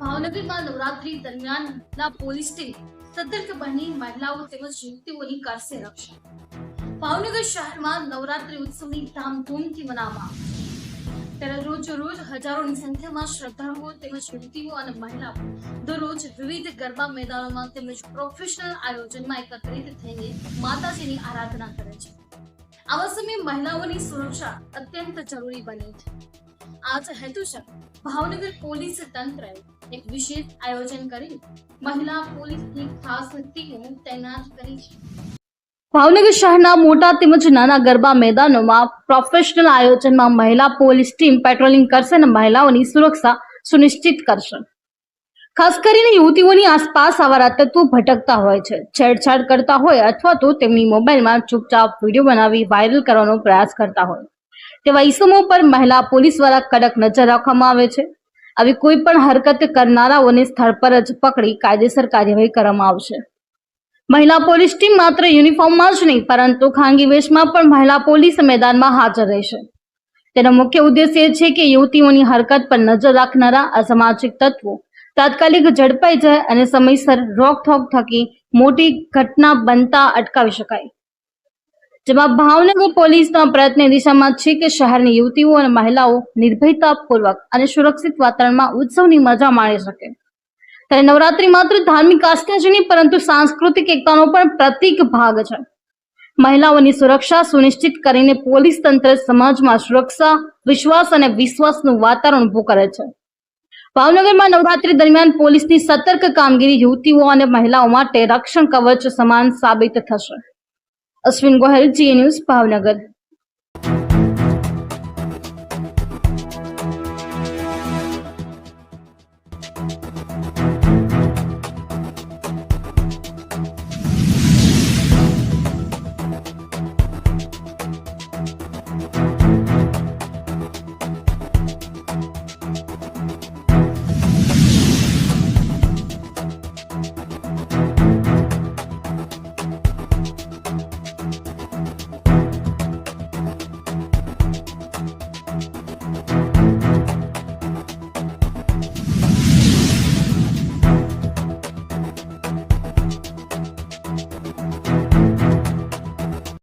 ભાવનગરમાં નવરાત્રી દરમિયાન police team સતર્ક બની મહિલાઓ તેમજ યુવતીઓની કરશે રક્ષણ ભાવનગર શહેરમાં નવરાત્રી ઉત્સવની ધામધૂમથી મનાવવામાં ત્યારે રોજ રોજ હજારોની સંખ્યામાં શ્રદ્ધાળુઓ તેમજ યુવતીઓ અને મહિલાઓ દરરોજ વિવિધ ગરબા મેદાનોમાં તેમજ પ્રોફેશનલ આયોજનમાં એકત્રિત થઈને માતાજીની આરાધના કરે છે. આવા સમયે મહિલાઓની સુરક્ષા અત્યંત જરૂરી બની છે. આ હેતુસર ભાવનગર પોલીસ તંત્રએ એક વિશેષ આયોજન કરી મહિલા પોલીસની ખાસ ટીમ તૈનાત કરી છે. ભાવનગર શહેરના મોટા તેમજ નાના ગરબા મેદાનોમાં પ્રોફેશનલ આયોજનમાં મહિલા પોલીસ ટીમ પેટ્રોલિંગ કરશે અને મહિલાઓની સુરક્ષા સુનિશ્ચિત કરશે. ખાસ કરીને યુવતીઓની આસપાસ આવા તત્વો ભટકતા હોય છે. છેડછાડ કરતા હોય અથવા તો તેમની મોબાઈલમાં ચૂપચાપ વીડિયો બનાવી વાયરલ કરવાનો પ્રયાસ કરતા હોય. તેવા ઈસમો પર મહિલા પોલીસ દ્વારા કડક નજર રાખવામાં આવે છે. આવી કોઈ પણ હરકત કરનારાઓને સ્થળ પર જ પકડી કાયદેસર કાર્યવાહી કરવામાં આવશે. મહિલા પોલીસ ટીમ માત્ર યુનિફોર્મમાં જ નહીં, પરંતુ ખાનગી વેશમાં પણ મહિલા પોલીસ મેદાનમાં હાજર રહેશે. તેનો મુખ્ય ઉદ્દેશ્ય એ છે કે યુવતીઓની હરકત પર નજર રાખનારા અસામાજિક તત્વો તાત્કાલિક ઝડપાઈ જાય અને સમયસર રોકઠોક થકી મોટી ઘટના બનતા અટકાવી શકાય. જેમાં ભાવનગર પોલીસના પ્રયત્ન દિશામાં છે કે શહેરની યુવતીઓ અને મહિલાઓ નિર્ભયતાપૂર્વક અને સુરક્ષિત વાતાવરણમાં ઉત્સવની મજા માણી શકે. ત્યારે નવરાત્રી માત્ર ધાર્મિક આસ્થા જ નહીં, પરંતુ સાંસ્કૃતિક એકતાનો પણ પ્રતીક ભાગ છે. મહિલાઓની સુરક્ષા સુનિશ્ચિત કરીને પોલીસ તંત્ર સમાજમાં સુરક્ષા, વિશ્વાસ અને વિશ્વાસનું વાતાવરણ ઊભું કરે છે. ભાવનગરમાં નવરાત્રી દરમિયાન પોલીસની સતર્ક કામગીરી યુવતીઓ અને મહિલાઓ માટે રક્ષણ કવચ સમાન સાબિત થશે. અશ્વિન ગોહેલ જી ન્યૂઝ ભાવનગર.